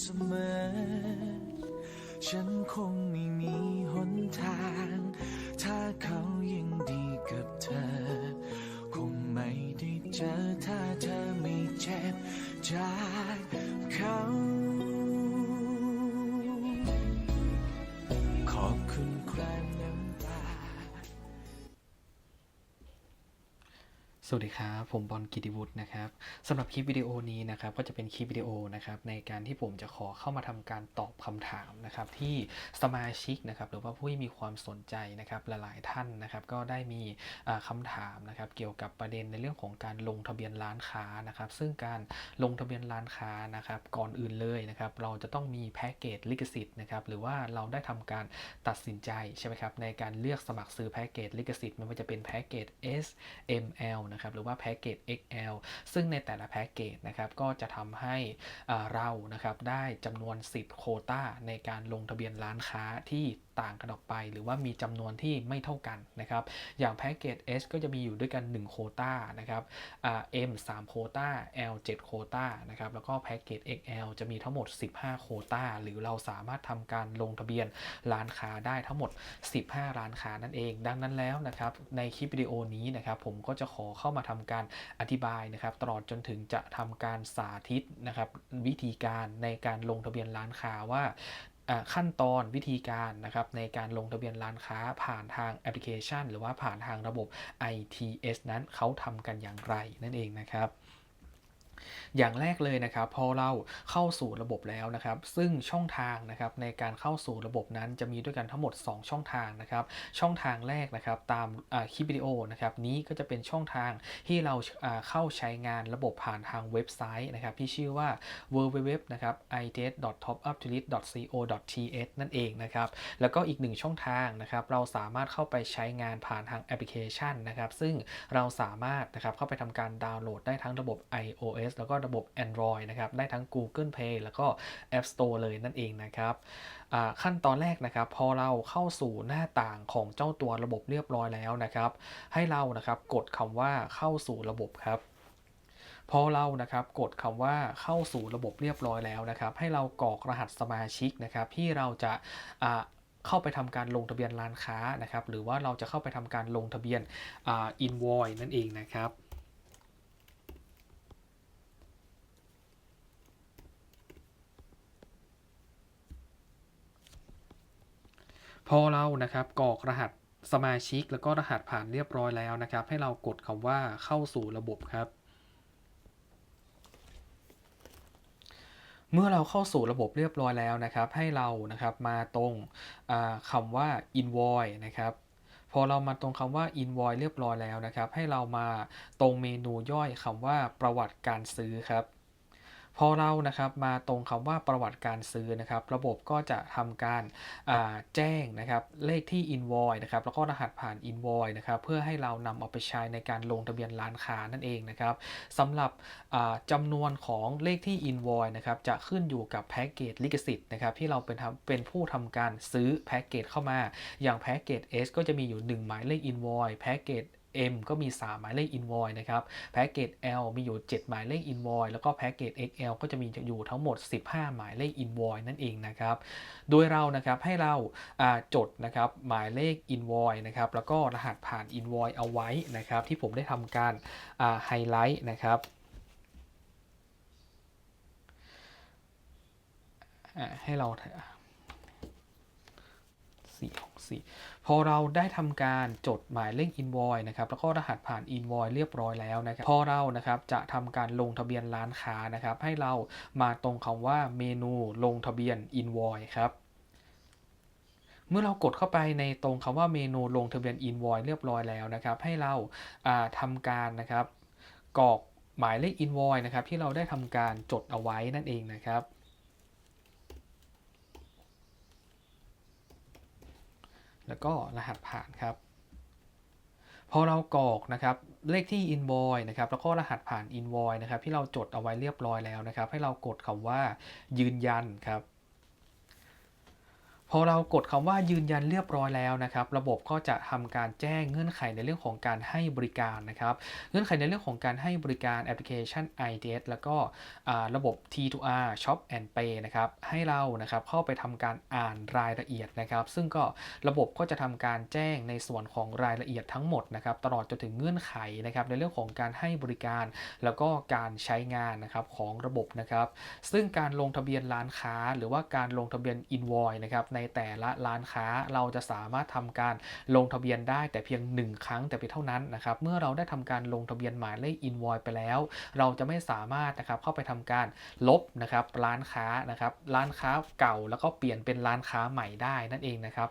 เสมอ ฉันคงไม่มีหนทาง ถ้าเขายังดีกับเธอ คงไม่ได้เจอถ้าเธอไม่เจ็บจากเขา สวัสดีครับ ผมบอลกิติวุฒินะครับสำหรับคลิปวิดีโอนี้นะครับก็จะเป็นคลิปวิดีโอนะครับในการที่ผมจะขอเข้ามาทำการตอบคำถามนะครับที่สมาชิกนะครับหรือว่าผู้ที่มีความสนใจนะครับหลายๆท่านนะครับก็ได้มีคำาถามนะครับเกี่ยวกับประเด็นในเรื่องของการลงทะเบียนร้านค้านะครับซึ่งการลงทะเบียนร้านค้านะครับก่อนอื่นเลยนะครับเราจะต้องมีแพ็กเกจลิขสิทธิ์นะครับหรือว่าเราได้ทำการตัดสินใจใช่ไหมครับในการเลือกสมัครซื้อแพ็กเกจลิขสิทธิ์ไม่ว่าจะเป็นแพ็กเกจ S M L นะครับหรือว่าแพ็กเกจ XL ซึ่งในแต่ละแพ็กเกจนะครับก็จะทำให้เรานะครับได้จำนวนสิทธิ์โคต้าในการลงทะเบียนร้านค้าที่ต่างกันออกไป หรือว่ามีจำนวนที่ไม่เท่ากันนะครับอย่างแพ็กเกจ S ก็จะมีอยู่ด้วยกัน 1 โคต้านะครับอ่า M 3โคต้า L 7โคต้านะครับแล้วก็แพ็กเกจ XL จะมีทั้งหมด 15 โคต้า หรือเราสามารถทำการลงทะเบียนร้านค้าได้ทั้งหมด 15 ร้านค้านั่นเอง ดังนั้นแล้วนะครับในคลิปวิดีโอนี้นะครับผมก็จะขอเข้ามาทำการอธิบายนะครับตลอดจนถึงจะทำการสาธิตนะครับวิธีการในการลงทะเบียนร้านค้าว่า ขั้นตอนวิธีการนะครับในการลงทะเบียนร้านค้าผ่านทางแอปพลิเคชัน หรือว่าผ่านทางระบบ ITS นั้นเขาทำกันอย่างไรนั่นเองนะครับ อย่างแรกเลยนะครับพอเราเข้าสู่ระบบแล้วนะครับ ซึ่งช่องทางนะครับในการเข้าสู่ระบบนั้นจะมีด้วยกันทั้งหมด 2 ช่องทางนะครับ ช่องทางแรกนะครับตามคลิปวิดีโอนะครับนี้ก็จะเป็นช่องทางที่เราเข้าใช้งานระบบผ่านทางเว็บไซต์นะครับที่ชื่อว่า www นะครับ its.topuptolist.co.th นั่นเองนะครับแล้วก็อีกหนึ่งช่องทางนะครับเราสามารถเข้าไปใช้งานผ่านทางแอปพลิเคชันนะครับซึ่งเราสามารถนะครับเข้าไปทำการดาวน์โหลดได้ทั้งระบบ iOS แล้วก็ระบบ Android นะครับ ได้ทั้ง Google Play แล้วก็ App Store เลยนั่นเองนะครับขั้นตอนแรกนะครับ พอเราเข้าสู่หน้าต่างของเจ้าตัวระบบเรียบร้อยแล้วนะครับ ให้เรานะครับกดคำว่าเข้าสู่ระบบครับพอเรานะครับกดคำว่าเข้าสู่ระบบเรียบร้อยแล้วนะครับ ให้เรากรอกรหัสสมาชิกนะครับ ที่เราจะเข้าไปทำการลงทะเบียนร้านค้านะครับ หรือว่าเราจะเข้าไปทำการลงทะเบียนอ่า invoice นั่นเองนะครับ พอเรานะครับกรอกรหัสสมาชิกแล้วก็รหัสผ่านเรียบร้อยแล้วนะครับ ให้เรากดคำว่าเข้าสู่ระบบครับ เมื่อเราเข้าสู่ระบบเรียบร้อยแล้วนะครับ ให้เรานะครับมาตรงอ่าคำว่า invoice นะครับพอเรามาตรงคำว่า invoice เรียบร้อยแล้วนะครับ ให้เรามาตรงเมนูย่อยคำว่าประวัติการซื้อครับ พอเรานะครับมาตรงคำว่าประวัติการซื้อนะครับ ระบบก็จะทำการแจ้งนะครับเลขที่ invoice นะครับแล้วก็รหัสผ่าน invoice นะครับเพื่อให้เรานำเอาไปใช้ในการลงทะเบียนร้านค้านั่นเองนะครับสำหรับอ่าจำนวนของเลขที่ invoice นะครับจะขึ้นอยู่กับแพ็กเกจลิขสิทธิ์นะครับที่เราเป็นเป็นผู้ทำการซื้อแพ็กเกจเข้ามา อย่างแพ็กเกจ S ก็จะมีอยู่ 1 หมายเลข invoice แพ็กเกจ M ก็มี 3 หมายเลข invoice นะครับแพ็กเกจ L มีอยู่ 7 หมายเลข invoice แล้วก็แพ็กเกจ XL ก็จะมีอยู่ทั้งหมด 15 หมายเลข invoice นั่นเองนะครับ โดยเรานะครับให้เราจดนะครับหมายเลข invoice นะครับแล้วก็รหัสผ่าน invoice เอาไว้นะครับที่ผมได้ทำการไฮไลท์นะครับให้เรา4 6 4 พอเราได้ทำการจดหมายเลข invoice นะครับแล้วก็รหัสผ่าน invoice เรียบร้อยแล้วนะครับพอเรานะครับจะทำการลงทะเบียนร้านค้านะครับ ให้เรามาตรงคำว่าเมนูลงทะเบียน invoice ครับเมื่อเรากดเข้าไปในตรงคำว่าเมนูลงทะเบียน invoice เรียบร้อยแล้วนะครับ ให้เราาทำการนะครับกรอกหมายเลข invoice นะครับที่เราได้ทำการจดเอาไว้นั่นเองนะครับ แล้วก็รหัสผ่านครับ พอเรากรอกนะครับเลขที่ invoice นะครับแล้วก็รหัสผ่าน invoice นะครับที่เราจดเอาไว้เรียบร้อยแล้วนะครับ ให้เรากดคำว่ายืนยันครับ พอเรากดคำว่ายืนยันเรียบร้อยแล้วนะครับ ระบบก็จะทำการแจ้งเงื่อนไขในเรื่องของการให้บริการนะครับ เงื่อนไขในเรื่องของการให้บริการแอปพลิเคชัน IDS แล้วก็ระบบ T2R Shop and Pay นะครับ ให้เรานะครับเข้าไปทำการอ่านรายละเอียดนะครับ ซึ่งก็ระบบก็จะทำการแจ้งในส่วนของรายละเอียดทั้งหมดนะครับ ตลอดจนถึงเงื่อนไขนะครับในเรื่องของการให้บริการ แล้วก็การใช้งานนะครับของระบบนะครับ ซึ่งการลงทะเบียนร้านค้า หรือว่าการลงทะเบียน invoice นะครับในแต่ละร้านค้าเราจะสามารถทำการลงทะเบียนได้แต่เพียง 1 ครั้งแต่เพียงเท่านั้นนะครับ เมื่อเราได้ทำการลงทะเบียนหมายเลข invoice ไปแล้ว เราจะไม่สามารถนะครับเข้าไปทำการลบนะครับร้านค้านะครับร้านค้าเก่าแล้วก็เปลี่ยนเป็นร้านค้าใหม่ได้นั่นเองนะครับ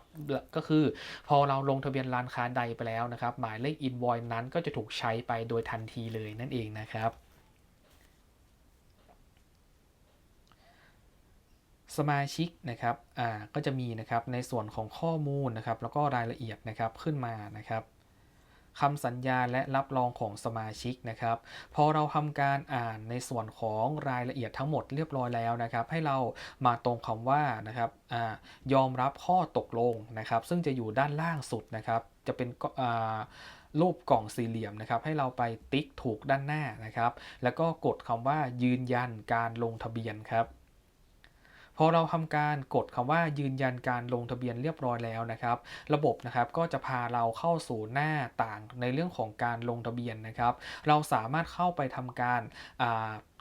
ก็คือพอเราลงทะเบียนร้านค้าใดไปแล้วนะครับหมายเลข invoice นั้นก็จะถูกใช้ไปโดยทันทีเลยนั่นเองนะครับ สมาชิกนะครับอ่าก็จะมีนะครับในส่วนของข้อมูลนะครับ แล้วก็รายละเอียดนะครับขึ้นมานะครับคำสัญญาและรับรองของสมาชิกนะครับ พอเราทำการอ่านในส่วนของรายละเอียดทั้งหมดเรียบร้อยแล้วนะครับ ให้เรามาตรงคำว่านะครับอยอมรับข้อตกลงนะครับ ซึ่งจะอยู่ด้านล่างสุดนะครับ จะเป็นรูปกล่องสี่เหลี่ยมนะครับ ให้เราไปติ๊กถูกด้านหน้านะครับ แล้วก็กดคำว่ายืนยันการลงทะเบียนครับ อเราทำการกดคำว่ายืนยันการลงทะเบียนเรียบร้อยแล้วนะครับ ระบบนะครับก็จะพาเราเข้าสู่หน้าต่างในเรื่องของการลงทะเบียนนะครับ เราสามารถเข้าไปทำการ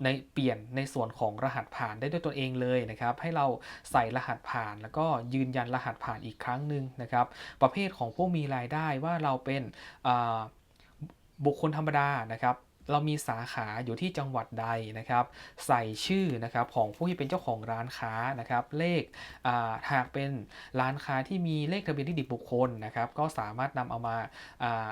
ในเปลี่ยนในส่วนของรหัสผ่านได้ด้วยตัวเองเลยนะครับ ให้เราใส่รหัสผ่านแล้วก็ยืนยันรหัสผ่านอีกครั้งหนึ่งนะครับ ประเภทของผู้มีรายได้ว่าเราเป็นบุคคลธรรมดานะครับ เรามีสาขาอยู่ที่จังหวัดใดนะครับ ใส่ชื่อนะครับของผู้ที่เป็นเจ้าของร้านค้านะครับ เลขหากเป็นร้านค้าที่มีเลขทะเบียนนิติบุคคลนะครับ ก็สามารถนำเอามา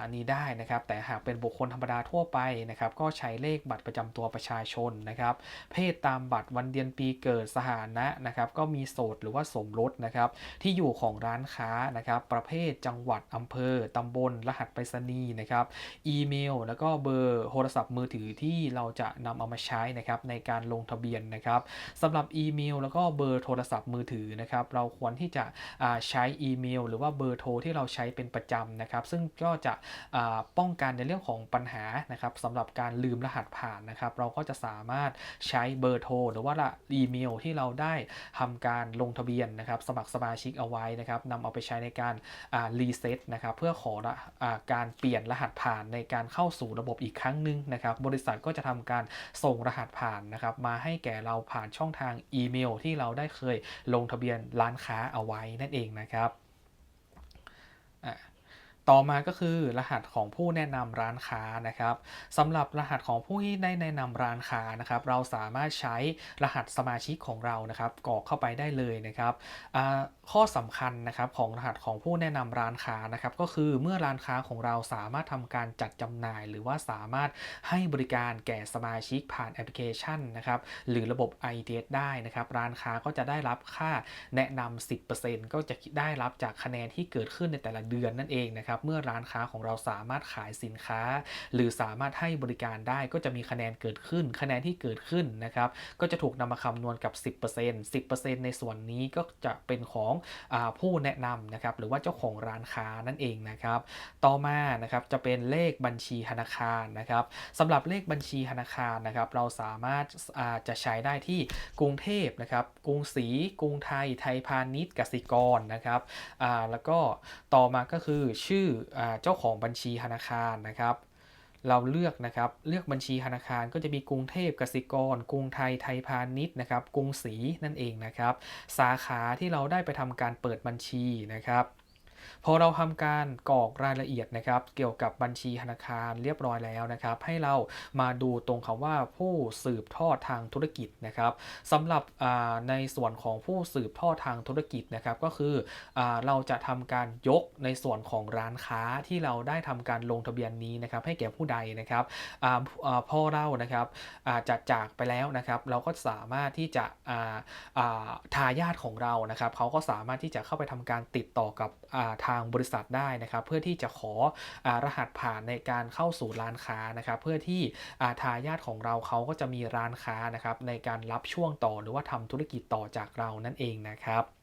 อันนี้ได้นะครับ แต่หากเป็นบุคคลธรรมดาทั่วไปนะครับ ก็ใช้เลขบัตรประจำตัวประชาชนนะครับ เพศตามบัตรวันเดือนปีเกิดสถานะนะครับ ก็มีโสดหรือว่าสมรสนะครับ ที่อยู่ของร้านค้านะครับ ประเภทจังหวัดอำเภอตำบล รหัสไปรษณีย์นะครับ อีเมล แล้วก็เบอร์โทรศัพท์มือถือที่เราจะนำเอามาใช้นะครับในการลงทะเบียนนะครับสำหรับอีเมล แล้วก็เบอร์โทรศัพท์มือถือนะครับเราควรที่จะใช้อีเมล หรือว่าเบอร์โทรที่เราใช้เป็นประจำนะครับ ซึ่งก็จะป้องกันในเรื่องของปัญหานะครับสำหรับการลืมรหัสผ่านนะครับ เราก็จะสามารถใช้เบอร์โทรหรือว่าอีเมลที่เราได้ทำการลงทะเบียนนะครับ สมัครสมาชิกเอาไว้นะครับนำเอาไปใช้ในการรีเซ็ตนะครับ เพื่อขอการเปลี่ยนรหัสผ่านในการเข้าสู่ระบบอีกครั้งหนึ่งนะครับบริษัทก็จะทำการส่งรหัสผ่านนะครับมาให้แก่เราผ่านช่องทางอีเมล ที่เราได้เคยลงทะเบียนร้านค้าเอาไว้นั่นเองนะครับ ต่อมาก็คือรหัสของผู้แนะนำร้านค้านะครับสำหรับรหัสของผู้ที่ได้แนะนำร้านค้านะครับ เราสามารถใช้รหัสสมาชิกของเรานะครับกรอกเข้าไปได้เลยนะครับข้อสำคัญนะครับของรหัสของผู้แนะนำร้านค้านะครับ ก็คือเมื่อร้านค้าของเราสามารถทำการจัดจำหน่าย หรือว่าสามารถให้บริการแก่สมาชิกผ่านแอปพลิเคชันนะครับหรือระบบ IDS ได้นะครับ ร้านค้าก็จะได้รับค่าแนะนำ10%ก็จะได้รับจากคะแนนที่เกิดขึ้นในแต่ละเดือนนั่นเองนะครับเมื่อร้านค้าของเราสามารถขายสินค้า หรือสามารถให้บริการได้ก็จะมีคะแนนเกิดขึ้น คะแนนที่เกิดขึ้นนะครับก็จะถูกนำมาคำนวณกับ 10% 10%ในส่วนนี้ก็จะเป็นของอผู้แนะนำนะครับหรือว่าเจ้าของร้านค้านั่นเองนะครับต่อมานะครับจะเป็นเลขบัญชีธนาคารนะครับสำหรับเลขบัญชีธนาคารนะครับเราสามารถาจะใช้ได้ที่กรุงเทพนะครับกรุงศรีกรุงไทยไทยพาณิชย์กสิกรนะครับแล้วก็ต่อมาก็คือชื่อเจ้าของบัญชีธนาคารนะครับ เราเลือกนะครับเลือกบัญชีธนาคารก็จะมีกรุงเทพกสิกร กรุงไทยไทยพาณิชย์นะครับ กรุงศรีนั่นเองนะครับ สาขาที่เราได้ไปทำการเปิดบัญชีนะครับ พอเราทำการกรอกรายละเอียดนะครับเกี่ยวกับบัญชีธนาคารเรียบร้อยแล้วนะครับ ให้เรามาดูตรงคำว่าผู้สืบทอดทางธุรกิจนะครับสำหรับในส่วนของผู้สืบทอดทางธุรกิจนะครับ ก็คืออเราจะทำการยกในส่วนของร้านค้าที่เราได้ทำการลงทะเบียนนี้นะครับ ให้แก่ผู้ใดนะครับอพอเรานะครับจะจากไปแล้วนะครับ เราก็สามารถที่จะทายาทของเรานะครับเขาก็สามารถที่จะเข้าไปทำการติดต่อกับทางบริษัทได้นะครับ เพื่อที่จะขออรหัสผ่านในการเข้าสู่ร้านค้านะครับ เพื่อที่ทายาทของเราเขาก็จะมีร้านค้านะครับในการรับช่วงต่อหรือว่าทำธุรกิจต่อจากเรานั่นเองนะครับ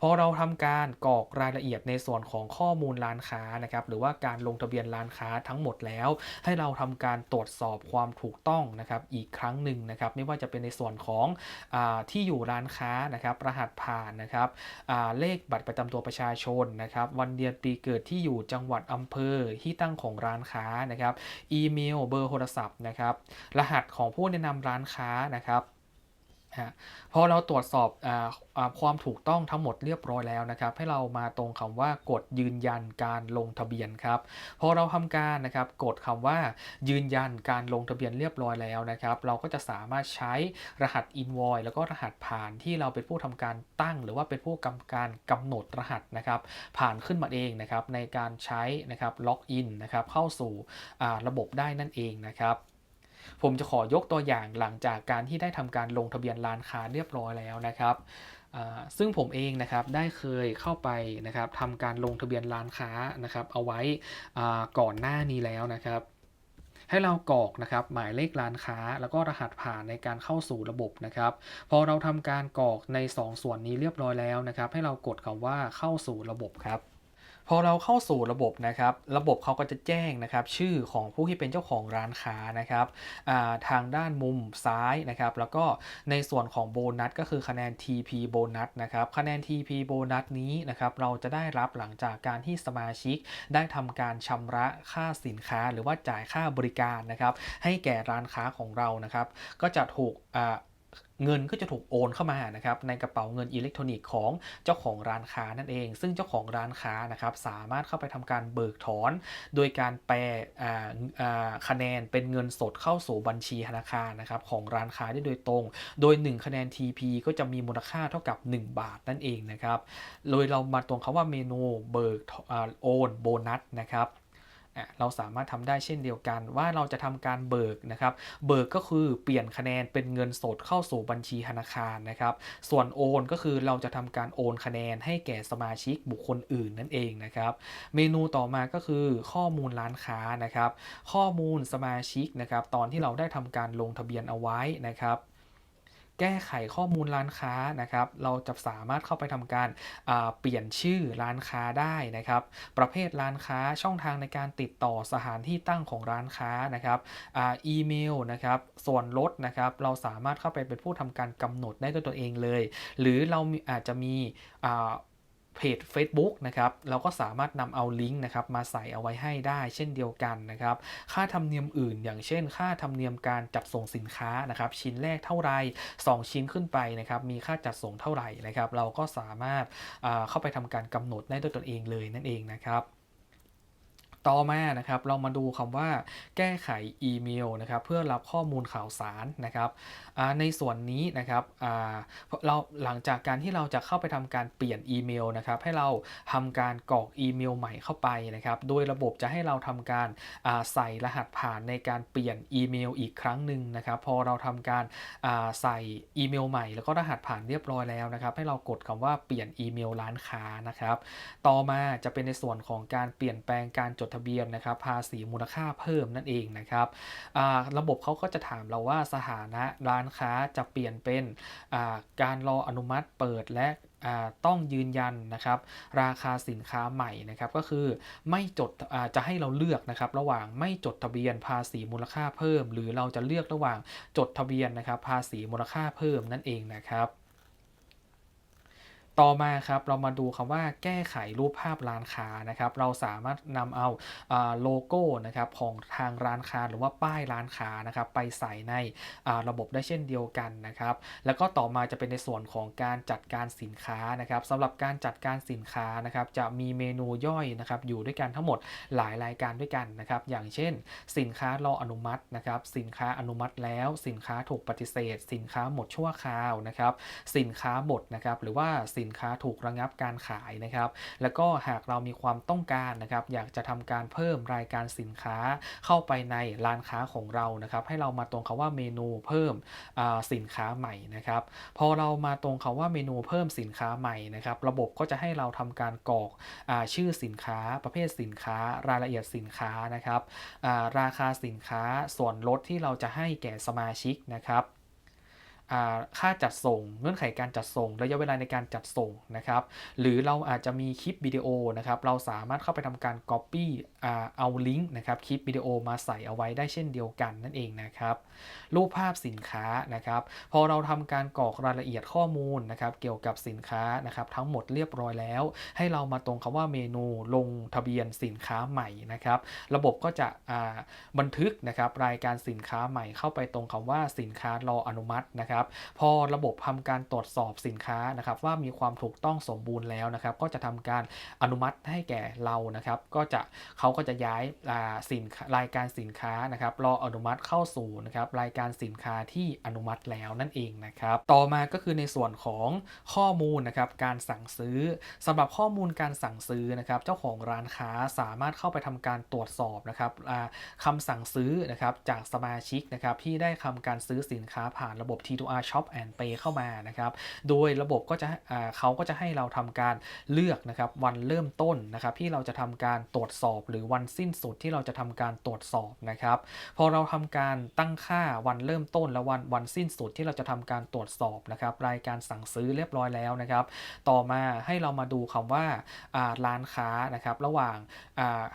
พอเราทำการกรอกรายละเอียดในส่วนของข้อมูลร้านค้านะครับหรือว่าการลงทะเบียนร้านค้าทั้งหมดแล้ว ให้เราทำการตรวจสอบความถูกต้องนะครับอีกครั้งหนึ่งนะครับไม่ว่าจะเป็นในส่วนของอที่อยู่ร้านค้านะครับรหัสผ่านนะครับเลขบัตรประจำตัวประชาชนนะครับวันเดือนปีเกิดที่อยู่จังหวัดอำเภอที่ตั้งของร้านค้านะครับอีเมล เบอร์โทรศัพท์นะครับรหัสของผู้แนะนำร้านค้านะครับ ฮะพอเราตรวจสอบออความถูกต้องทั้งหมดเรียบร้อยแล้วนะครับ ให้เรามาตรงคำว่ากดยืนยันการลงทะเบียนครับ พอเราทำการนะครับกดคำว่ายืนยันการลงทะเบียนเรียบร้อยแล้วนะครับ เราก็จะสามารถใช้รหัส invoice แล้วก็รหัสผ่านที่เราเป็นผู้ทำการตั้ง หรือว่าเป็นผู้กำการกำหนดรหัสนะครับ ผ่านขึ้นมาเองนะครับในการใช้นะครับล็อกอินนะครับเข้าสู่ระบบได้นั่นเองนะครับ ผมจะขอยกตัวอย่างหลังจากการที่ได้ทำการลงทะเบียนร้านค้าเรียบร้อยแล้วนะครับซึ่งผมเองนะครับได้เคยเข้าไปนะครับทำการลงทะเบียนร้านค้านะครับเอาไว้ก่อนหน้านี้แล้วนะครับ ให้เรากรอกนะครับหมายเลขร้านค้า แล้วก็รหัสผ่านในการเข้าสู่ระบบนะครับ พอเราทำการกรอกใน 2 ส่วนนี้เรียบร้อยแล้วนะครับ ให้เรากดคำว่าเข้าสู่ระบบครับ พอเราเข้าสู่ระบบนะครับ ระบบเขาก็จะแจ้งนะครับ ชื่อของผู้ที่เป็นเจ้าของร้านค้านะครับาทางด้านมุมซ้ายนะครับ แล้วก็ในส่วนของโบนัสก็คือคะแนน TP โบนัสนะครับ คะแนน TP โบนัสนี้นะครับ เราจะได้รับหลังจากการที่สมาชิกได้ทำการชำระค่าสินค้า หรือว่าจ่ายค่าบริการนะครับ ให้แก่ร้านค้าของเรานะครับ ก็จะถูกอ เงินก็จะถูกโอนเข้ามานะครับในกระเป๋าเงินอิเล็กทรอนิกส์ของเจ้าของร้านค้านั่นเอง ซึ่งเจ้าของร้านค้านะครับสามารถเข้าไปทำการเบิกถอน โดยการแปลคะแนนเป็นเงินสดเข้าสู่บัญชีธนาคารนะครับของร้านค้าได้โดยตรง โดย 1 คะแนน TP ก็จะมีมูลค่าเท่ากับ 1 บาทนั่นเองนะครับ โดยเรามาตรงคำว่าเมนูเบิกอโอนโบนัสนะครับ เราสามารถทำได้เช่นเดียวกันว่าเราจะทำการเบิกนะครับ เบิกก็คือเปลี่ยนคะแนนเป็นเงินสดเข้าสู่บัญชีธนาคารนะครับ ส่วนโอนก็คือเราจะทำการโอนคะแนนให้แก่สมาชิกบุคคลอื่นนั่นเองนะครับ เมนูต่อมาก็คือข้อมูลร้านค้านะครับ ข้อมูลสมาชิกนะครับ ตอนที่เราได้ทำการลงทะเบียนเอาไว้นะครับ แก้ไขข้อมูลร้านค้านะครับ เราจะสามารถเข้าไปทำการเปลี่ยนชื่อร้านค้าได้นะครับ ประเภทร้านค้าช่องทางในการติดต่อสถานที่ตั้งของร้านค้านะครับอีเมลนะครับส่วนลดนะครับเราสามารถเข้าไปเป็นผู้ทำการกำหนดได้ด้วยตัวเองเลย หรือเราอาจจะมี เพจ Facebook นะครับเราก็สามารถนำเอาลิงก์นะครับมาใส่เอาไว้ให้ได้เช่นเดียวกันนะครับค่าธรรมเนียมอื่น อย่างเช่น ค่าธรรมเนียมการจัดส่งสินค้านะครับชิ้นแรกเท่าไร 2 ชิ้นขึ้นไปนะครับมีค่าจัดส่งเท่าไหร่นะครับเราก็สามารถเข้าไปทำการกำหนดได้ด้วยตนเองเลยนั่นเองนะครับต่อมานะครับเรามาดูคำว่าแก้ไขอีเมลนะครับเพื่อรับข้อมูลข่าวสารนะครับ ในส่วนนี้นะครับเราหลังจากการที่เราจะเข้าไปทำการเปลี่ยนอีเมลนะครับให้เราทำการกรอกอีเมลใหม่เข้าไปนะครับโดยระบบจะให้เราทำการาใส่รหัสผ่านในการเปลี่ยนอีเมลอีกครั้งหนึ่งนะครับพอเราทำการาใส่อีเมลใหม่แล้วก็รหัสผ่านเรียบร้อยแล้วนะครับให้เรากดคำว่าเปลี่ยนอีเมลร้านค้านะครับต่อมาจะเป็นในส่วนของการเปลี่ยนแปลงการจดทะเบียนนะครับภาษีมูลค่าเพิ่มนั่นเองนะครับระบบเขาก็จะถามเราว่าสถานะร้านค้าจะเปลี่ยนเป็นการรออนุมัติเปิดและต้องยืนยันนะครับราคาสินค้าใหม่นะครับก็คือไม่จดจะให้เราเลือกนะครับระหว่างไม่จดทะเบียนภาษีมูลค่าเพิ่ม หรือเราจะเลือกระหว่างจดทะเบียนนะครับภาษีมูลค่าเพิ่มนั่นเองนะครับ ต่อมาครับเรามาดูคำว่าแก้ไขรูปภาพร้านค้านะครับ เราสามารถนำเอาโลโก้นะครับของทางร้านค้าหรือว่าป้ายร้านค้านะครับไปใส่ในระบบได้เช่นเดียวกันนะครับ แล้วก็ต่อมาจะเป็นในส่วนของการจัดการสินค้านะครับสำหรับการจัดการสินค้านะครับจะมีเมนูย่อยนะครับอยู่ด้วยกันทั้งหมดหลายรายการด้วยกันนะครับ อย่างเช่น สินค้ารออนุมัตินะครับ สินค้าอนุมัติแล้ว สินค้าถูกปฏิเสธ สินค้าหมดชั่วคราวนะครับ สินค้าหมดนะครับหรือว่าสินค้าถูกระงับการขายนะครับ แล้วก็หากเรามีความต้องการนะครับ อยากจะทำการเพิ่มรายการสินค้าเข้าไปในร้านค้าของเรานะครับ ให้เรามาตรงคำว่าเมนูเพิ่มสินค้าใหม่นะครับ พอเรามาตรงคำว่าเมนูเพิ่มสินค้าใหม่นะครับ ระบบก็จะให้เราทำการกรอกอชื่อสินค้าประเภทสินค้ารายละเอียดสินค้านะครับราคาสินค้าส่วนลดที่เราจะให้แก่สมาชิกนะครับ ค่าจัดส่ง เงื่อนไขการจัดส่ง ระยะเวลาในการจัดส่งนะครับ หรือเราอาจจะมีคลิปวิดีโอนะครับ เราสามารถเข้าไปทำการ Copy เอาลิงก์นะครับคลิปวิดีโอมาใส่เอาไว้ได้เช่นเดียวกันนั่นเองนะครับ รูปภาพสินค้านะครับ พอเราทำการกรอกรายละเอียดข้อมูลนะครับ เกี่ยวกับสินค้านะครับทั้งหมดเรียบร้อยแล้ว ให้เรามาตรงคำว่าเมนูลงทะเบียนสินค้าใหม่นะครับ ระบบก็จะบันทึกนะครับรายการสินค้าใหม่เข้าไปตรงคำว่าสินค้ารออนุมัตินะครับพอระบบทำการตรวจสอบสินค้านะครับว่ามีความถูกต้องสมบูรณ์แล้วนะครับ ก็จะทำการอนุมัติให้แก่เรานะครับ ก็จะเขาก็จะย้ายาสินรายการสินค้านะครับรออนุมัติเข้าสู่นะครับรายการสินค้าที่อนุมัติแล้วนั่นเองนะครับ ต่อมาก็คือในส่วนของข้อมูลนะครับการสั่งซื้อสำหรับข้อมูลการสั่งซื้อนะครับ เจ้าของร้านค้าสามารถเข้าไปทำการตรวจสอบนะครับอ่าคำสั่งซื้อนะครับจากสมาชิกนะครับที่ได้ทำการซื้อสินค้าผ่านระบบ T2R Shop and Pay เข้ามานะครับ โดยระบบก็จะเขาก็จะให้เราทำการเลือกนะครับวันเริ่มต้นนะครับที่เราจะทำการตรวจสอบหรือวันสิ้นสุดที่เราจะทำการตรวจสอบนะครับพอเราทำการตั้งค่าวันเริ่มต้นและวันวันสิ้นสุดที่เราจะทำการตรวจสอบนะครับรายการสั่งซื้อเรียบร้อยแล้วนะครับ ต่อมาให้เรามาดูคำว่าร้านค้านะครับระหว่าง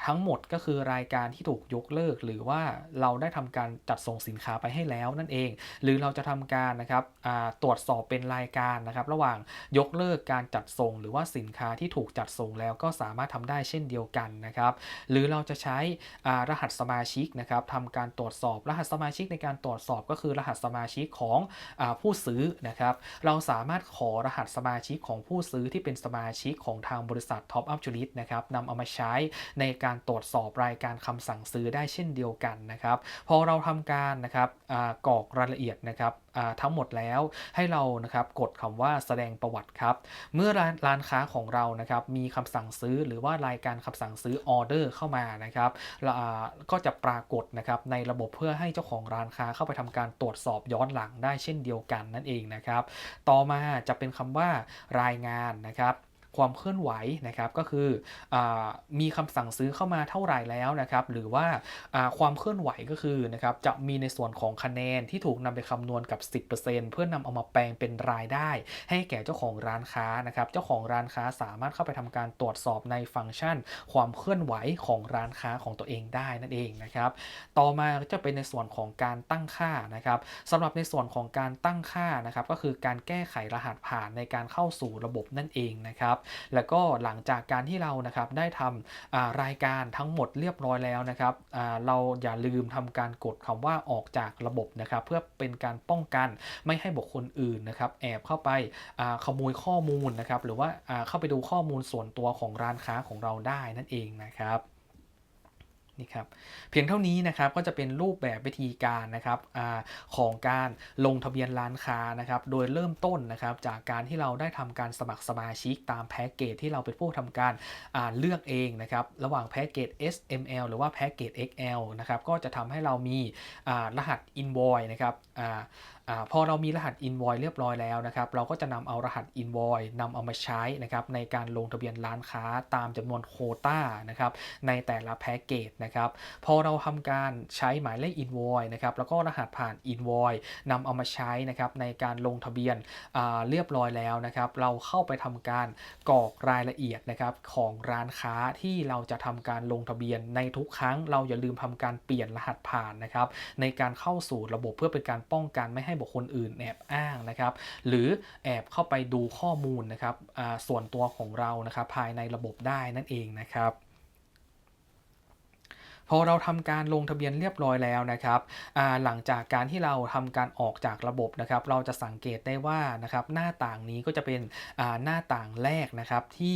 ทั้งหมดก็คือรายการที่ถูกยกเลิก หรือว่าเราได้ทำการจัดส่งสินค้าไปให้แล้วนั่นเอง หรือเราจะทำการนะครับตรวจสอบเป็นรายการนะครับ ระหว่างยกเลิกการจัดส่ง หรือว่าสินค้าที่ถูกจัดส่งแล้วก็สามารถทำได้เช่นเดียวกันนะครับ หรือเราจะใช้รหัสสมาชิกนะครับทำการตรวจสอบรหัสสมาชิกในการตรวจสอบก็คือรหัสสมาชิกของอผู้ซื้อนะครับ เราสามารถขอรหัสสมาชิกของผู้ซื้อที่เป็นสมาชิกของทางบริษัท Top Up จุลิตนะครับนำเอามาใช้ในการตรวจสอบรายการคำสั่งซื้อได้เช่นเดียวกันนะครับ พอเราทำการนะครับอกรอกรายละเอียดนะครับทั้งหมดแล้ว ให้เรานะครับกดคำว่าแสดงประวัติครับ เมื่อร้านร้านค้าของเรานะครับมีคำสั่งซื้อหรือว่ารายการคำสั่งซื้อออเดอร์เข้ามานะครับก็จะปรากฏนะครับในระบบเพื่อให้เจ้าของร้านค้าเข้าไปทำการตรวจสอบย้อนหลังได้เช่นเดียวกันนั่นเองนะครับ ต่อมาจะเป็นคำว่ารายงานนะครับ ความเคลื่อนไหวนะครับก็คืออมีคำสั่งซื้อเข้ามาเท่าไหร่แล้วนะครับหรือว่าความเคลื่อนไหวก็คือนะครับจะมีในส่วนของคะแนนที่ถูกนำไปคำนวณกับ 10%เพื่อนำเอามาแปลงเป็นรายได้ ให้แก่เจ้าของร้านค้านะครับเจ้าของร้านค้าสามารถเข้าไปทำการตรวจสอบในฟังก์ชัน ความเคลื่อนไหวของร้านค้าของตัวเองได้นั่นเองนะครับต่อมาจะเป็นในส่วนของการตั้งค่านะครับสำหรับในส่วนของการตั้งค่านะครับก็คือการแก้ไขรหัสผ่านในการเข้าสู่ระบบนั่นเองนะครับแล้วก็หลังจากการที่เรานะครับได้ทำรายการทั้งหมดเรียบร้อยแล้วนะครับเราอย่าลืมทำการกดคำว่าออกจากระบบนะครับเพื่อเป็นการป้องกันไม่ให้บุคคลอื่นนะครับแอบเข้าไปขโมยข้อมูลนะครับหรือว่าเข้าไปดูข้อมูลส่วนตัวของร้านค้าของเราได้นั่นเองนะครับ นี่ครับเพียงเท่านี้นะครับก็จะเป็นรูปแบบวิธีการนะครับอของการลงทะเบียนร้านค้านะครับโดยเริ่มต้นนะครับจากการที่เราได้ทำการสมัครสมาชิกตามแพ็กเกจที่เราเป็นผู้ทำการเลือกเองนะครับระหว่างแพ็กเกจ SML หรือว่าแพ็กเกจ XL นะครับก็จะทำให้เรามีรหัส Invoice นะครับ อพอเรามีรหัส invoice เรียบร้อยแล้วนะครับ เราก็จะนำเอารหัส invoice นำเอามาใช้นะครับในการลงทะเบียนร้านค้าตามจำนวนโคต้านะครับในแต่ละแพ็กเกจนะครับ พอเราทำการใช้หมายเลข invoice นะครับแล้วก็รหัสผ่าน invoice นำเอามาใช้นะครับในการลงทะเบียนเรียบร้อยแล้วนะครับ เราเข้าไปทำการกรอกรายละเอียดนะครับของร้านค้าที่เราจะทำการลงทะเบียนในทุกครั้ง เราอย่าลืมทำการเปลี่ยนรหัสผ่านนะครับในการเข้าสู่ระบบเพื่อเป็นการป้องกันไม่ให้บุคคลอื่นแอบอ้างนะครับหรือแอบเข้าไปดูข้อมูลนะครับส่วนตัวของเรานะครับภายในระบบได้นั่นเองนะครับ พอเราทำการลงทะเบียนเรียบร้อยแล้วนะครับหลังจากการที่เราทำการออกจากระบบนะครับ เราจะสังเกตได้ว่านะครับหน้าต่างนี้ก็จะเป็นหน้าต่างแรกนะครับที่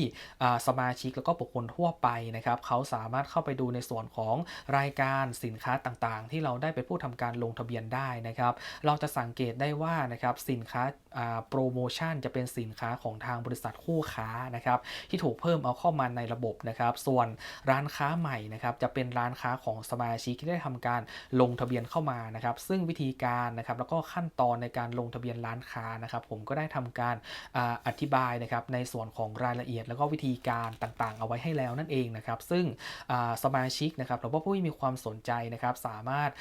สมาชิกแล้วก็บุคคลทั่วไปนะครับเขาสามารถเข้าไปดูในส่วนของรายการสินค้าต่างๆ ที่เราได้ไปผู้ทำการลงทะเบียนได้นะครับ เราจะสังเกตได้ว่านะครับสินค้าอ่าโปรโมชั่นจะเป็นสินค้าของทางบริษัทคู่ค้านะครับที่ถูกเพิ่มเอาเข้ามาในระบบนะครับ ส่วนร้านค้าใหม่นะครับจะเป็นร้านค้าค้าของสมาชิกที่ได้ทำการลงทะเบียนเข้ามานะครับ ซึ่งวิธีการนะครับแล้วก็ขั้นตอนในการลงทะเบียนร้านค้านะครับ ผมก็ได้ทำการออธิบายนะครับในส่วนของรายละเอียด แล้วก็วิธีการต่างๆ เอาไว้ให้แล้วนั่นเองนะครับ ซึ่งสมาชิกนะครับหรือว่าผู้ที่มีความสนใจนะครับ สามารถ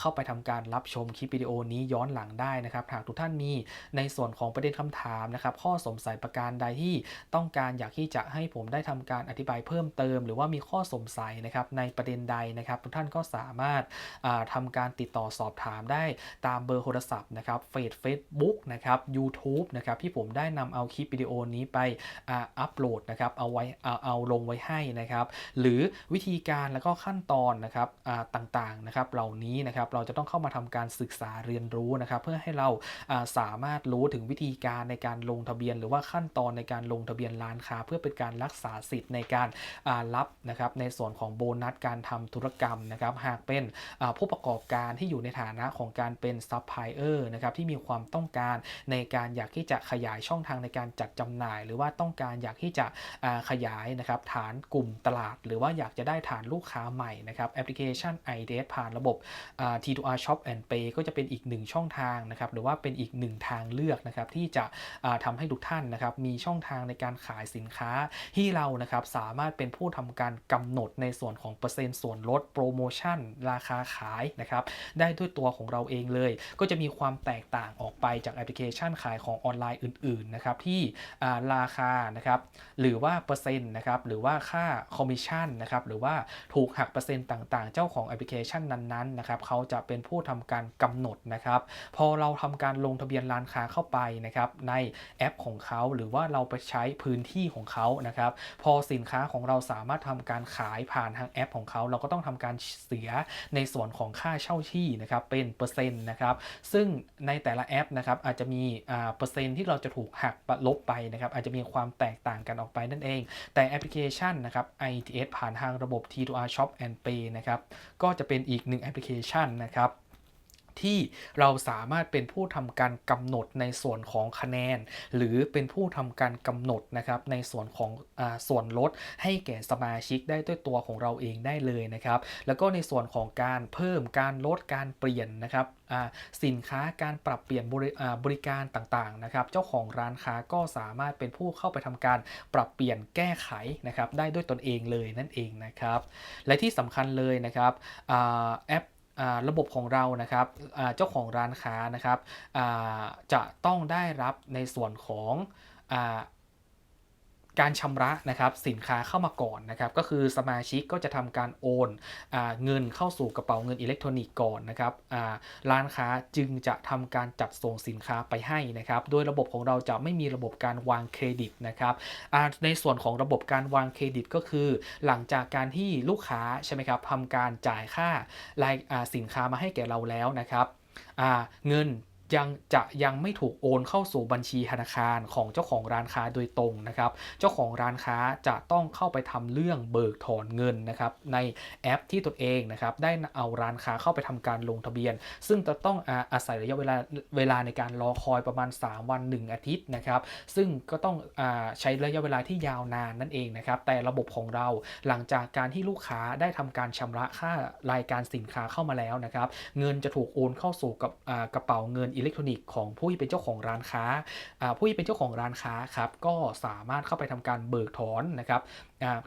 เข้าไปทำการรับชมคลิปวิดีโอนี้ย้อนหลังได้นะครับหากทุกท่านมีในส่วนของประเด็นคำถามนะครับ ข้อสงสัยประการใดที่ต้องการอยากที่จะให้ผมได้ทำการอธิบายเพิ่มเติม หรือว่ามีข้อสงสัยนะครับในประเด็นใดนะครับ ทุกท่านก็สามารถอ่าทำการติดต่อสอบถามได้ตามเบอร์โทรศัพท์นะครับเฟซเฟซบุ๊กนะครับ YouTube นะครับที่ผมได้นำเอาคลิปวิดีโอนี้ไปอัปโหลดนะครับเอาไว้เอาเอาลงไว้ให้นะครับ หรือวิธีการแล้วก็ขั้นตอนนะครับต่างๆนะครับเหล่านี้นะครับเราจะต้องเข้ามาทำการศึกษาเรียนรู้นะครับเพื่อให้เราสามารถรู้ถึงวิธีการในการลงทะเบียน หรือว่าขั้นตอนในการลงทะเบียนร้านค้า เพื่อเป็นการรักษาสิทธิ์ในการรับนะครับในส่วนของโบนัสการทำธุรกรรมนะครับหากเป็นผู้ประกอบการที่อยู่ในฐานะของการเป็นซัพพลายเออร์นะครับที่มีความต้องการในการอยากที่จะขยายช่องทางในการจัดจำหน่าย หรือว่าต้องการอยากที่จะขยายนะครับฐานกลุ่มตลาด หรือว่าอยากจะได้ฐานลูกค้าใหม่นะครับแอปพลิเคชัน i d s ผ่านระบบ T2R Shop and Pay ก็จะเป็นอีกหนึ่งช่องทางนะครับหรือว่าเป็นอีกหนึ่งทางเลือกนะครับที่จะทำาให้ทุกท่านนะครับมีช่องทางในการขายสินค้าที่เรานะครับสามารถเป็นผู้ทำการกำหนดในส่วนของเปอร์เซ็นต์ส่วนลดโปรโมชั่น ราคาขายนะครับได้ด้วยตัวของเราเองเลย ก็จะมีความแตกต่างออกไปจากแอปพลิเคชันขายของออนไลน์อื่นๆนะครับที่ราคานะครับหรือว่าเปอร์เซ็นต์นะครับหรือว่าค่าคอมมิชชั่นนะครับหรือว่าถูกหักเปอร์เซ็นต์ต่างๆ เจ้าของแอปพลิเคชันนั้นๆนะครับเขาจะเป็นผู้ทำการกำหนดนะครับพอเราทำการลงทะเบียนร้านค้าเข้าไปนะครับในแอปของเขาหรือว่าเราไปใช้พื้นที่ของเขานะครับพอสินค้าของเราสามารถทำการขายผ่านทางแอปของเขาเราก็ต้องทำการเสียในส่วนของค่าเช่าที่นะครับเป็นเปอร์เซ็นต์นะครับซึ่งในแต่ละแอปนะครับอาจจะมีอ่าเปอร์เซ็นต์ที่เราจะถูกหักลบไปนะครับอาจจะมีความแตกต่างกันออกไปนั่นเอง แต่แอปพลิเคชันนะครับ ITS ผ่านทางระบบ T2R Shop and Pay นะครับก็จะเป็นอีกหนึ่งแอปพลิเคชันนะครับ ที่เราสามารถเป็นผู้ทำการกำหนดในส่วนของคะแนน หรือเป็นผู้ทำการกำหนดนะครับในส่วนของอส่วนลดให้แก่สมาชิกได้ด้วยตัวของเราเองได้เลยนะครับแล้วก็ในส่วนของการเพิ่มการลดการเปลี่ยนนะครับสินค้าการปรับเปลี่ยนบริบริการต่างๆนะครับ เจ้าของร้านค้าก็สามารถเป็นผู้เข้าไปทำการปรับเปลี่ยนแก้ไขนะครับ ได้ด้วยตนเองเลยนั่นเองนะครับ และที่สำคัญเลยนะครับอแอป ระบบของเรานะครับเจ้าของร้านค้านะครับจะต้องได้รับในส่วนของ การชำระนะครับสินค้าเข้ามาก่อนนะครับก็คือสมาชิกก็จะทำการโอนอเงินเข้าสู่กระเป๋าเงินอิเล็กทรอนิกส์ก่อนนะครับร้านค้าจึงจะทำการจัดส่งสินค้าไปให้นะครับโดยระบบของเราจะไม่มีระบบการวางเครดิตนะครับในส่วนของระบบการวางเครดิตก็คือ หลังจากการที่ลูกค้าใช่ไหมครับทำการจ่ายค่ารายสินค้ามาให้แก่เราแล้วนะครับเงิน ยังจะยังไม่ถูกโอนเข้าสู่บัญชีธนาคารของเจ้าของร้านค้าโดยตรงนะครับ เจ้าของร้านค้าจะต้องเข้าไปทำเรื่องเบิกถอนเงินนะครับในแอปที่ตนเองนะครับได้เอาร้านค้าเข้าไปทำการลงทะเบียน ซึ่งจะต้องอาอาศัยระยะเวลาเวลาในการรอคอยประมาณ 3 วัน 1 อาทิตย์นะครับซึ่งก็ต้องอใช้ระยะเวลาที่ยาวนานนั่นเองนะครับแต่ระบบของเราหลังจากการที่ลูกค้าได้ทำการชำระค่ารายการสินค้าเข้ามาแล้วนะครับเงินจะถูกโอนเข้าสู่กับกระเป๋าเงินอิเล็กทรอนิกส์ของผู้ที่เป็นเจ้าของร้านค้าผู้ที่เป็นเจ้าของร้านค้าครับก็สามารถเข้าไปทำการเบิกถอนนะครับ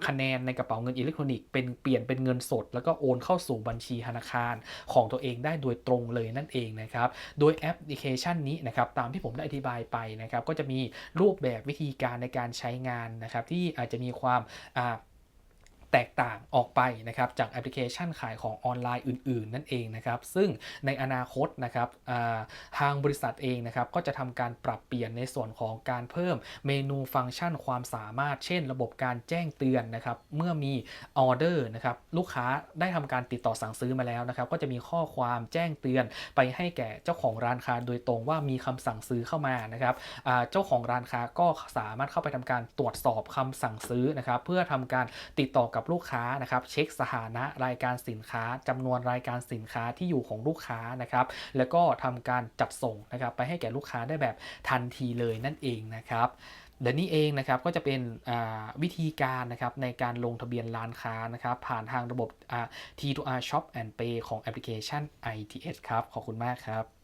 คะแนนในกระเป๋าเงินอิเล็กทรอนิกส์เป็นเปลี่ยนเป็นเงินสด แล้วก็โอนเข้าสู่บัญชีธนาคารของตัวเองได้โดยตรงเลยนั่นเองนะครับ โดยแอปพลิเคชันนี้นะครับตามที่ผมได้อธิบายไปนะครับก็จะมีรูปแบบวิธีการในการใช้งานนะครับที่อาจจะมีความ แตกต่างออกไปนะครับจากแอปพลิเคชันขายของออนไลน์อื่น ๆ นั่นเองนะครับซึ่งในอนาคตนะครับอ่าทางบริษัทเองนะครับก็จะทำการปรับเปลี่ยนในส่วนของการเพิ่มเมนูฟังก์ชันความสามารถ เช่น ระบบการแจ้งเตือนนะครับเมื่อมีออเดอร์นะครับลูกค้าได้ทำการติดต่อสั่งซื้อมาแล้วนะครับก็จะมีข้อความแจ้งเตือนไปให้แก่เจ้าของร้านค้าโดยตรงว่ามีคำสั่งซื้อเข้ามานะครับเจ้าของร้านค้าก็สามารถเข้าไปทำการตรวจสอบคำสั่งซื้อนะครับเพื่อทำการติดต่อกับกับลูกค้านะครับเช็คสถานะรายการสินค้าจำนวนรายการสินค้าที่อยู่ของลูกค้านะครับแล้วก็ทำการจัดส่งนะครับไปให้แก่ลูกค้าได้แบบทันทีเลยนั่นเองนะครับเดี๋ยวนี้เองนะครับก็จะเป็นวิธีการนะครับในการลงทะเบียนร้านค้านะครับผ่านทางระบบ T2R Shop and Pay ของแอปพลิเคชัน ITS ครับ ขอบคุณมากครับ